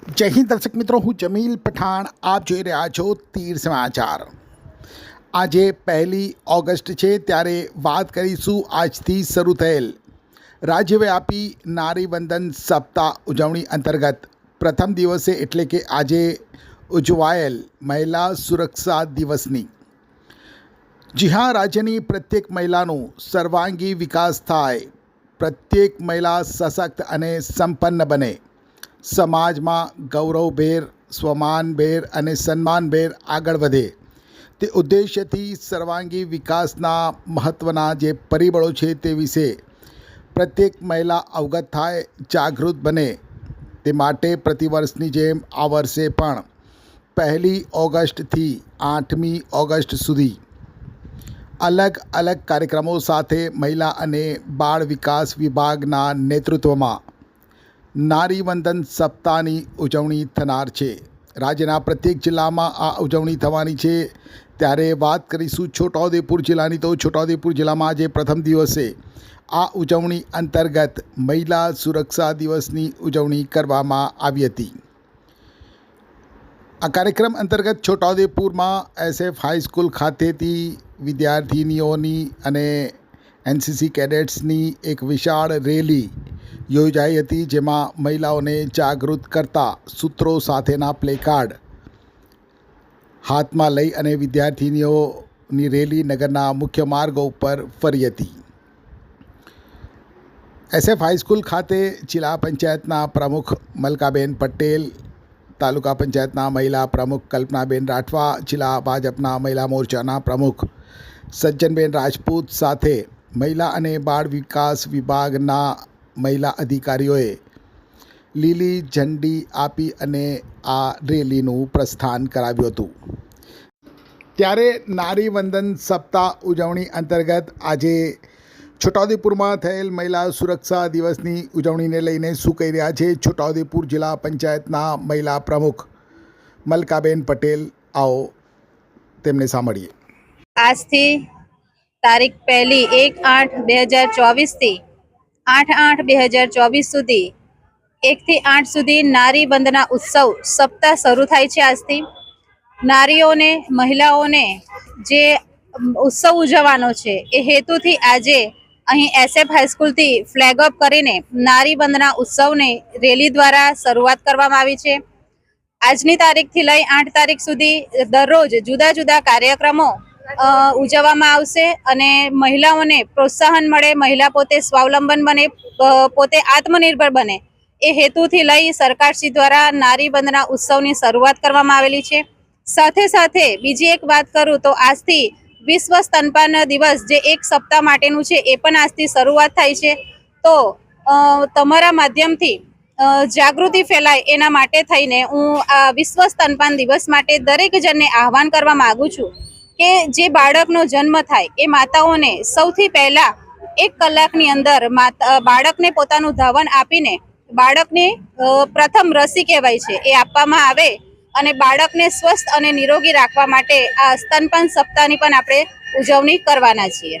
જય હિન્દ દર્શક મિત્રો હું જમીલ પઠાણ આપ જોઈ રહ્યા છો તીર સમાચાર આજે પહેલી ઓગસ્ટ છે ત્યારે વાત કરીશું આજથી શરૂ થયેલ રાજ્યવ્યાપી નારી વંદન સપ્તાહ ઉજવણી અંતર્ગત પ્રથમ દિવસે એટલે કે આજે ઉજવાયેલ મહિલા સુરક્ષા દિવસની જી હા રાજ્યની પ્રત્યેક મહિલાનું સર્વાંગી વિકાસ થાય પ્રત્યેક મહિલા સશક્ત અને સંપન્ન બને સમાજમાં ગૌરવભેર સ્વમાનભેર અને સન્માનભેર આગળ વધે. તે ઉદ્દેશ્યથી સર્વાંગી વિકાસના મહત્ત્વના જે પરિબળો છે તે વિશે પ્રત્યેક મહિલા અવગત થાય, જાગૃત બને. તે માટે પ્રતિવર્ષની જેમ આ વર્ષે પણ પહેલી ઓગસ્ટથી આઠમી ઓગસ્ટ સુધી અલગ અલગ કાર્યક્રમો સાથે મહિલા અને બાળ વિકાસ વિભાગના નેતૃત્વમાં નારી વંદન સપ્તાહની ઉજવણી થનાર છે. રાજ્યના પ્રત્યેક જિલ્લામાં આ ઉજવણી થવાની છે. ત્યારે વાત કરીશું છોટાઉદેપુર જિલ્લાની. તો છોટાઉદેપુર જિલ્લામાં આજે પ્રથમ દિવસે આ ઉજવણી અંતર્ગત મહિલા સુરક્ષા દિવસની ઉજવણી કરવામાં આવી હતી. આ કાર્યક્રમ અંતર્ગત છોટાઉદેપુરમાં એસએફ હાઈસ્કૂલ ખાતેથી વિદ્યાર્થિનીઓની અને એનસીસી કેડેટ્સની એક વિશાળ રેલી યોજાઈ હતી, જેમાં મહિલાઓને જાગૃત કરતા સૂત્રો સાથેના પ્લેકાર્ડ હાથમાં લઈ અને વિદ્યાર્થિનીઓની રેલી નગરના મુખ્ય માર્ગો ઉપર ફરી હતી. એસએફ હાઈસ્કૂલ ખાતે જિલ્લા પંચાયતના પ્રમુખ મલકાબેન પટેલ, તાલુકા પંચાયતના મહિલા પ્રમુખ કલ્પનાબેન રાઠવા, જિલ્લા ભાજપના મહિલા મોરચાના પ્રમુખ સજ્જનબેન રાજપૂત સાથે મહિલા અને બાળ વિકાસ વિભાગના મહિલા અધિકારીઓએ લીલી ઝંડી આપી અને આ રેલીનું પ્રસ્થાન કરાવ્યું હતું. ત્યારે નારી વંદન સપ્તાહ ઉજવણી અંતર્ગત આજે છોટાઉદેપુરમાં થયેલ મહિલા સુરક્ષા દિવસની ઉજવણીને લઈને શું કહી રહ્યા છે? છોટાઉદેપુર જિલ્લા પંચાયતના મહિલા પ્રમુખ મલકાબેન પટેલ, આવો તેમને સાંભળીએ. આજથી તારીખ પહેલી એક આઠ બે હજાર ચોવીસથી આઠ આઠ બે હજાર ચોવીસ સુધી એકથી આઠ સુધી નારી વંદના ઉત્સવ સપ્તાહ શરૂ થાય છે આજથી. નારીઓને, મહિલાઓને જે ઉત્સવ ઉજવવાનો છે એ હેતુથી આજે અહીં એસએફ હાઈસ્કૂલથી ફ્લેગ ઓફ કરીને નારી વંદના ઉત્સવને રેલી દ્વારા શરૂઆત કરવામાં આવી છે. આજની તારીખથી લઈ આઠ તારીખ સુધી દરરોજ જુદા જુદા કાર્યક્રમો ઉજવવામાં આવશે અને મહિલાઓને પ્રોત્સાહન મળે, મહિલા પોતે સ્વાવલંબન બને પોતે આત્મનિર્ભર બને. એ હેતુથી લઈ સરકારશ્રી દ્વારા નારી વંદના ઉત્સવની શરૂઆત કરવામાં આવેલી છે. સાથે સાથે બીજી એક વાત કરું તો આજથી વિશ્વ સ્તનપાન દિવસ જે એક સપ્તાહ માટેનું છે એ પણ આજથી શરૂઆત થાય છે. તો તમારા માધ્યમથી જાગૃતિ ફેલાય એના માટે થઈને હું આ વિશ્વ સ્તનપાન દિવસ માટે દરેક જણને આહવાન કરવા માગું છું. કે જે બાળકનો જન્મ થાય એ માતાઓને સૌથી પહેલા એક કલાકની અંદર બાળકને પોતાનું ધાવન આપીને બાળકને પ્રથમ રસી કહેવાય છે એ આપવામાં આવે અને બાળકને સ્વસ્થ અને નિરોગી રાખવા માટે આ સ્તનપાન સપ્તાહની પણ આપણે ઉજવણી કરવાના છીએ.